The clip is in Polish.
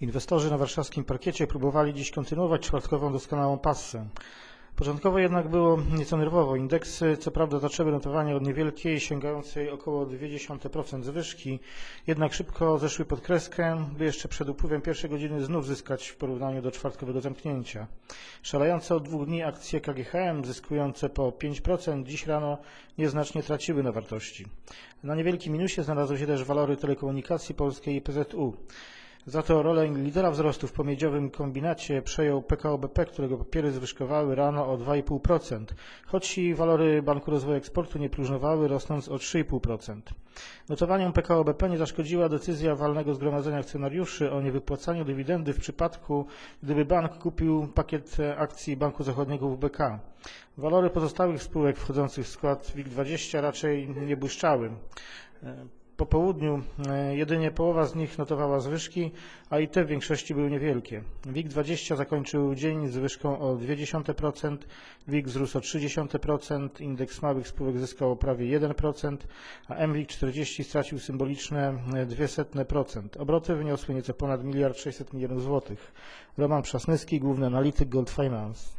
Inwestorzy na warszawskim parkiecie próbowali dziś kontynuować czwartkową doskonałą passę. Początkowo jednak było nieco nerwowo. Indeksy co prawda zaczęły notowanie od niewielkiej, sięgającej około 0,2% zwyżki, jednak szybko zeszły pod kreskę, by jeszcze przed upływem pierwszej godziny znów zyskać w porównaniu do czwartkowego zamknięcia. Szalejące od dwóch dni akcje KGHM, zyskujące po 5%, dziś rano nieznacznie traciły na wartości. Na niewielkim minusie znalazły się też walory telekomunikacji polskiej i PZU. Za to rolę lidera wzrostu w pomiedziowym kombinacie przejął PKO BP, którego papiery zwyżkowały rano o 2,5%, choć i walory Banku Rozwoju Eksportu nie próżnowały, rosnąc o 3,5%. Notowaniom PKO BP nie zaszkodziła decyzja walnego zgromadzenia akcjonariuszy o niewypłacaniu dywidendy w przypadku, gdyby bank kupił pakiet akcji Banku Zachodniego WBK. Walory pozostałych spółek wchodzących w skład WIG20 raczej nie błyszczały. Po południu jedynie połowa z nich notowała zwyżki, a i te w większości były niewielkie. WIG20 zakończył dzień zwyżką o 0,2%, WIG wzrósł o 0,3%, indeks małych spółek zyskał o prawie 1%, a MWIG40 stracił symboliczne 0,02%. Obroty wyniosły nieco ponad miliard 600 milionów złotych. Roman Przasnyski, główny analityk Gold Finance.